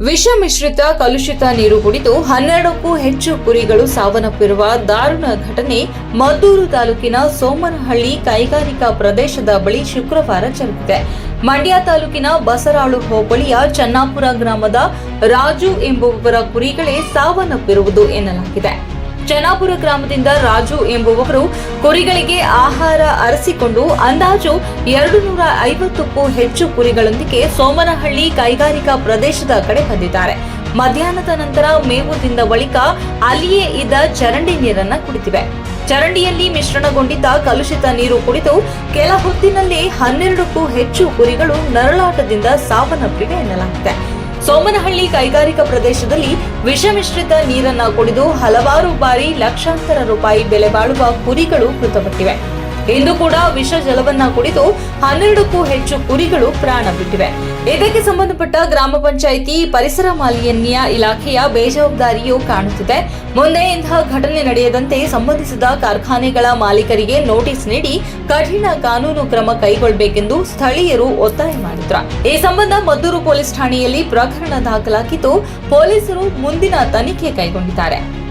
ವಿಷ ಮಿಶ್ರಿತ ಕಲುಷಿತ ನೀರು ಕುಡಿದು ಹನ್ನೆರಡಕ್ಕೂ ಹೆಚ್ಚು ಕುರಿಗಳು ಸಾವನ್ನಪ್ಪಿರುವ ದಾರುಣ ಘಟನೆ ಮದ್ದೂರು ತಾಲೂಕಿನ ಸೋಮನಹಳ್ಳಿ ಕೈಗಾರಿಕಾ ಪ್ರದೇಶದ ಬಳಿ ಶುಕ್ರವಾರ ಜರುಗಿದೆ. ಮಂಡ್ಯ ತಾಲೂಕಿನ ಬಸರಾಳು ಹೋಬಳಿಯ ಚನ್ನಾಪುರ ಗ್ರಾಮದ ರಾಜು ಎಂಬುವವರ ಕುರಿಗಳೇ ಸಾವನ್ನಪ್ಪಿರುವುದು ಎನ್ನಲಾಗಿದೆ. ಚನ್ನಾಪುರ ಗ್ರಾಮದಿಂದ ರಾಜು ಎಂಬುವವರು ಕುರಿಗಳಿಗೆ ಆಹಾರ ಅರಸಿಕೊಂಡು ಅಂದಾಜು ಎರಡು ನೂರ ಐವತ್ತಕ್ಕೂ ಹೆಚ್ಚು ಕುರಿಗಳೊಂದಿಗೆ ಸೋಮನಹಳ್ಳಿ ಕೈಗಾರಿಕಾ ಪ್ರದೇಶದ ಕಡೆ ಬಂದಿದ್ದಾರೆ. ಮಧ್ಯಾಹ್ನದ ನಂತರ ಮೇವು ತಿಂದ ಬಳಿಕ ಅಲ್ಲಿಯೇ ಇದ್ದ ಚರಂಡಿ ನೀರನ್ನ ಕುಡಿತಿವೆ. ಚರಂಡಿಯಲ್ಲಿ ಮಿಶ್ರಣಗೊಂಡಿದ್ದ ಕಲುಷಿತ ನೀರು ಕುಡಿದು ಕೆಲ ಹೊತ್ತಿನಲ್ಲಿ ಹನ್ನೆರಡಕ್ಕೂ ಹೆಚ್ಚು ಕುರಿಗಳು ನರಳಾಟದಿಂದ ಸಾವನ್ನಪ್ಪಿವೆ ಎನ್ನಲಾಗಿದೆ. ಸೋಮನಹಳ್ಳಿ ಕೈಗಾರಿಕಾ ಪ್ರದೇಶದಲ್ಲಿ ವಿಷಮಿಶ್ರಿತ ನೀರನ್ನ ಕುಡಿದು ಹಲವಾರು ಬಾರಿ ಲಕ್ಷಾಂತರ ರೂಪಾಯಿ ಬೆಲೆ ಬಾಳುವ ಕುರಿಗಳು ಮೃತಪಟ್ಟಿವೆ. ಇಂದು ಕೂಡ ವಿಷ ಜಲವನ್ನ ಕುಡಿದು ಹನ್ನೆರಡಕ್ಕೂ ಹೆಚ್ಚು ಕುರಿಗಳು ಪ್ರಾಣ ಬಿಟ್ಟಿವೆ. ಇದಕ್ಕೆ ಸಂಬಂಧಪಟ್ಟ ಗ್ರಾಮ ಪಂಚಾಯಿತಿ ಪರಿಸರ ಮಾಲಿನ್ಯ ಇಲಾಖೆಯ ಬೇಜವಾಬ್ದಾರಿಯೂ ಕಾಣುತ್ತಿದೆ. ಮುಂದೆ ಇಂತಹ ಘಟನೆ ನಡೆಯದಂತೆ ಸಂಬಂಧಿಸಿದ ಕಾರ್ಖಾನೆಗಳ ಮಾಲೀಕರಿಗೆ ನೋಟಿಸ್ ನೀಡಿ ಕಠಿಣ ಕಾನೂನು ಕ್ರಮ ಕೈಗೊಳ್ಳಬೇಕೆಂದು ಸ್ಥಳೀಯರು ಒತ್ತಾಯ ಮಾಡಿದ್ರು. ಈ ಸಂಬಂಧ ಮದ್ದೂರು ಪೊಲೀಸ್ ಠಾಣೆಯಲ್ಲಿ ಪ್ರಕರಣ ದಾಖಲಾಗಿದ್ದು, ಪೊಲೀಸರು ಮುಂದಿನ ತನಿಖೆ ಕೈಗೊಂಡಿದ್ದಾರೆ.